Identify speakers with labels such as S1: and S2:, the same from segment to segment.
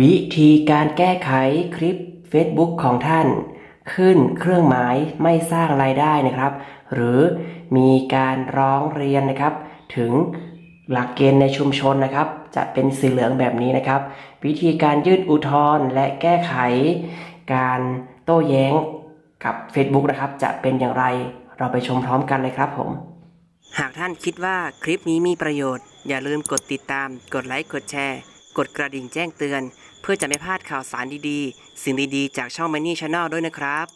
S1: วิธีการแก้ไขคลิป Facebook ของท่าน ขึ้นเครื่องหมายไม่สร้างรายได้นะครับ หรือมีการร้องเรียนนะครับ ถึงหลักเกณฑ์ในชุมชนนะครับ จะเป็นสีเหลืองแบบนี้นะครับ วิธีการยื่นอุทธรณ์และแก้ไข การโต้แย้งกับ Facebook นะครับ จะเป็นอย่างไรเราไปชมพร้อมกันเลยครับผม หากท่านคิดว่าคลิปนี้มีประโยชน์ อย่าลืมกดติดตาม กดไลค์กดแชร์ กดกระดิ่งแจ้งเตือน เพื่อจะไม่พลาดข่าวสารดีๆ สิ่งดีๆ จากช่อง Money Channel ด้วยนะครับ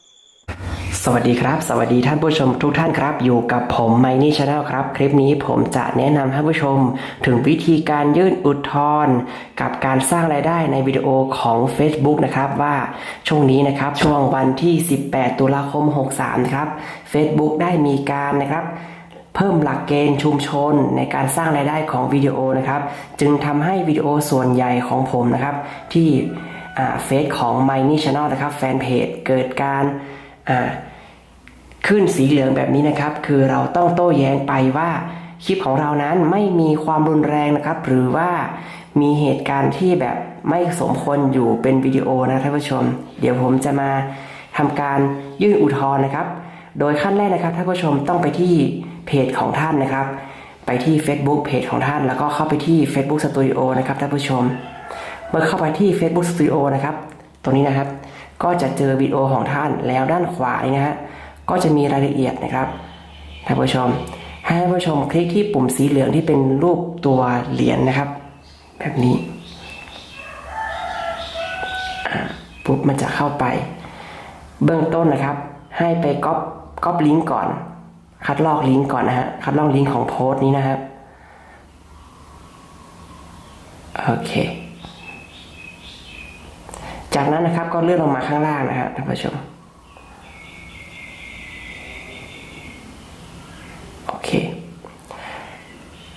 S1: สวัสดีครับ สวัสดีท่านผู้ชมทุกท่านครับ อยู่กับผม Money Channel ครับ คลิปนี้ผมจะแนะนำท่านผู้ชม ถึงวิธีการยื่นอุทธรณ์กับการสร้างรายได้ในวิดีโอของ Facebook นะครับว่าช่วงนี้นะครับช่วงวันที่ 18 ตุลาคม 63 ครับ Facebook ได้มีการนะครับ เพิ่มหลักเกณฑ์ชุมชนในการสร้างรายได้ของวิดีโอนะครับ จึงทำให้วิดีโอส่วนใหญ่ของผมนะครับ ที่เฟซของ My n i Channel นะครับแฟนเพจเกิดการขึ้นสีเหลืองแบบนี้นะครับ คือเราต้องโต้แย้งไปว่าคลิปของเรานั้นไม่มีความรุนแรงนะครับ หรือว่ามีเหตุการณ์ที่แบบไม่สมควรอยู่เป็นวิดีโอนะท่านผู้ชม เดี๋ยวผมจะมาทำการยื่นอุทธรณ์นะครับ โดยขั้นแรกนะครับท่านผู้ชมต้องไปที่ เพจของท่านนะครับ ไปที่ Facebook เพจของท่าน แล้วก็เข้าไปที่ Facebook Studio นะครับท่านผู้ชม เมื่อเข้าไปที่ Facebook Studio นะครับ ตรงนี้นะครับ ก็จะเจอวิดีโอของท่านแล้วด้านขวานี่นะฮะก็จะมีรายละเอียดนะครับท่านผู้ชม ให้ท่านผู้ชมคลิกที่ปุ่มสีเหลืองที่เป็นรูปตัวเหรียญนะครับ แบบนี้ปุ๊บมันจะเข้าไป เบื้องต้นนะครับ ให้ไปก๊อปก๊อปลิงก์ก่อน คัดลอกลิงก์ก่อนนะฮะ คัดลอกลิงก์ของโพสต์นี้นะครับ โอเค จากนั้นนะครับก็เลื่อนลงมาข้างล่างนะครับท่านผู้ชม โอเค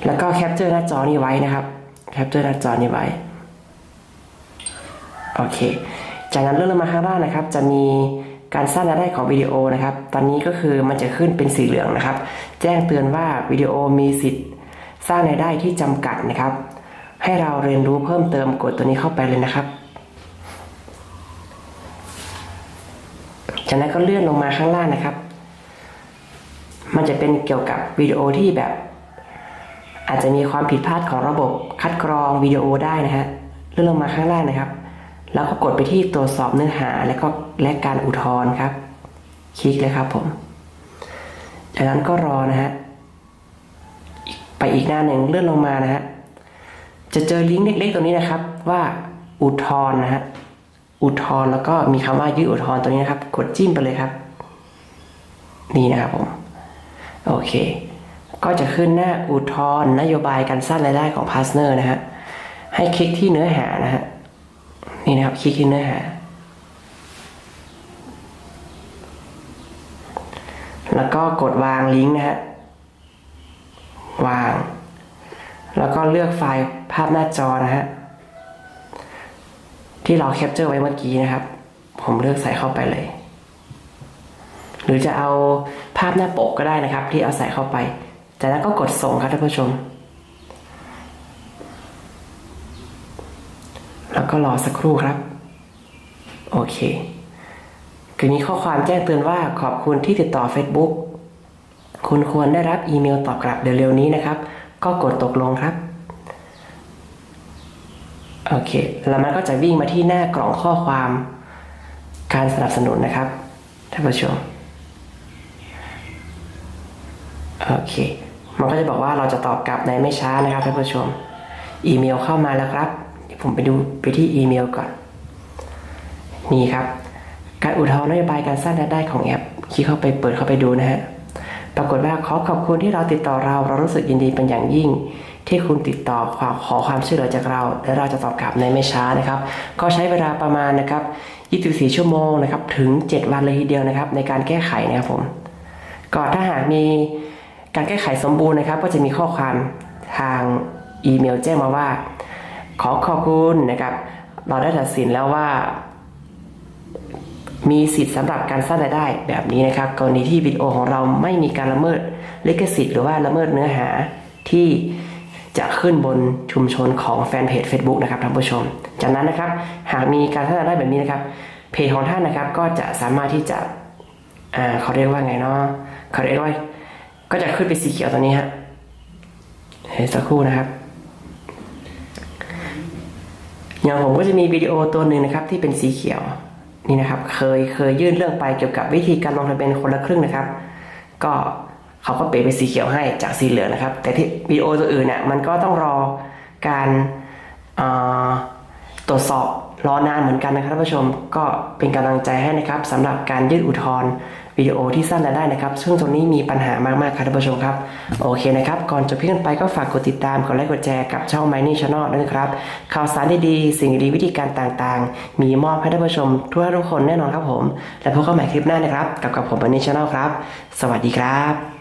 S1: แล้วก็แคปเจอร์หน้าจอนี้ไว้นะครับ แคปเจอร์หน้าจอนี้ไว้ โอเค จากนั้นเลื่อนลงมาข้างล่างนะครับ จะมี การสร้างรายได้ของวิดีโอนะครับ ตอนนี้ก็คือมันจะขึ้นเป็นสีเหลืองนะครับ แจ้งเตือนว่าวิดีโอมีสิทธิ์ สร้างรายได้ที่จำกัดนะครับ ให้เราเรียนรู้เพิ่มเติมกดตัวนี้เข้าไปเลยนะครับ จากนั้นก็เลื่อนลงมาข้างล่างนะครับ มันจะเป็นเกี่ยวกับวิดีโอที่แบบ อาจจะมีความผิดพลาดของระบบคัดกรองวิดีโอได้นะฮะ เลื่อนลงมาข้างล่างนะครับ แล้วก็กดไปที่ตรวจสอบเนื้อหาและก็และการอุทธรณ์ครับ คลิกเลยครับผม จากนั้นก็รอนะฮะไปอีกหน้าหนึ่งเลื่อนลงมานะฮะจะเจอลิงก์เล็กๆตรงนี้นะครับ ว่าอุทธรณ์นะฮะอุทธรณ์แล้วก็มีคำว่ายื่นอุทธรณ์ตรงนี้นะครับ กดจิ้มไปเลยครับ นี่นะครับผมโอเค ก็จะขึ้นหน้าอุทธรณ์นโยบายการสร้างรายได้ของพาร์ทเนอร์นะฮะให้คลิกที่เนื้อหานะฮะ นี่นะครับคลิกที่เนื้อหา แล้วก็กดวางลิงก์นะฮะวาง แล้วก็เลือกไฟล์ภาพหน้าจอนะฮะที่เราแคปเจอร์ไว้เมื่อกี้นะครับ ผมเลือกใส่เข้าไปเลย หรือจะเอาภาพหน้าปกก็ได้นะครับ ที่เอาใส่เข้าไป จากนั้นก็กดส่งครับท่านผู้ชม แล้ว ก็รอสักครู่ครับ โอเค คือมีข้อความแจ้งเตือนว่าขอบคุณที่ติดต่อ Facebook คุณควรได้รับอีเมลตอบกลับเร็วๆนี้นะครับ ก็กดตกลงครับ โอเค แล้วมันก็จะวิ่งมาที่หน้ากล่องข้อความ การสนับสนุนนะครับท่านผู้ชมโอเค มันก็จะบอกว่าเราจะตอบกลับในไม่ช้านะครับท่านผู้ชม อีเมลเข้ามาแล้วครับ ผมไปดูไปที่อีเมลก่อน นี่ครับ การอุทธรณ์นโยบายการสร้างรายได้ของแอปคลิกเข้าไปเปิดเข้าไปดูนะฮะปรากฏว่าขอขอบคุณที่เราติดต่อเรา เรารู้สึกยินดีเป็นอย่างยิ่ง ที่คุณติดต่อความขอความช่วยเหลือจากเรา และเราจะตอบกลับในไม่ช้านะครับ ก็ใช้เวลาประมาณนะครับ 24 ชั่วโมงนะครับถึง 7 วันเลยทีเดียวนะครับ ในการแก้ไขนะครับผมก็ถ้าหากมีการแก้ไขสมบูรณ์นะครับ ก็จะมีข้อความทางอีเมลแจ้งมาว่า ขอขอบคุณนะครับ เราได้ตัดสินแล้วว่า มีสิทธิ์สำหรับการสร้างรายได้แบบนี้นะครับ กรณีที่วิดีโอของเราไม่มีการละเมิดลิขสิทธิ์หรือว่าละเมิดเนื้อหาที่จะขึ้นบนชุมชนของแฟนเพจ Facebook นะครับท่านผู้ชม จากนั้นนะครับ หากมีการพัฒนายได้แบบนี้นะครับ เพจของท่านนะครับก็จะสามารถที่จะอ่าเขาเรียกว่าไงเนาะเขาเรียกว่าก็จะขึ้นเป็นสีเขียวตัวนี้ฮะเฮ้ยสักครู่นะครับ อย่างผมก็จะมีวิดีโอตัวหนึ่งนะครับที่เป็นสีเขียวนี่นะครับเคยเคยยื่นเรื่องไปเกี่ยวกับวิธีการลงทะเบียนคนละครึ่งนะครับ ก็เขาก็เปลี่ยนเป็นสีเขียวให้จากสีเหลืองนะครับ แต่ที่วิดีโอตัวอื่นเนี่ยมันก็ต้องรอการตรวจสอบรอนานเหมือนกันนะครับท่านผู้ชมก็เป็นกำลังใจให้นะครับสำหรับการยื่นอุทธรณ์ วิดีโอที่สั้นและได้นะครับ ซึ่งตรงนี้มีปัญหามากๆครับท่านผู้ชมครับ โอเคนะครับ ก่อนจบเพียงไปก็ฝากกดติดตาม กดไลค์ กดแชร์กับช่อง Mining Channel ด้วยนะครับ ข่าวสารดีๆ สิ่งดีๆวิธีการต่างๆ มีมอบให้ท่านผู้ชมทั่วทุกคนแน่นอนครับผม และพบกันใหม่คลิปหน้านะครับ กับกับผม Mining Channel ครับ สวัสดีครับ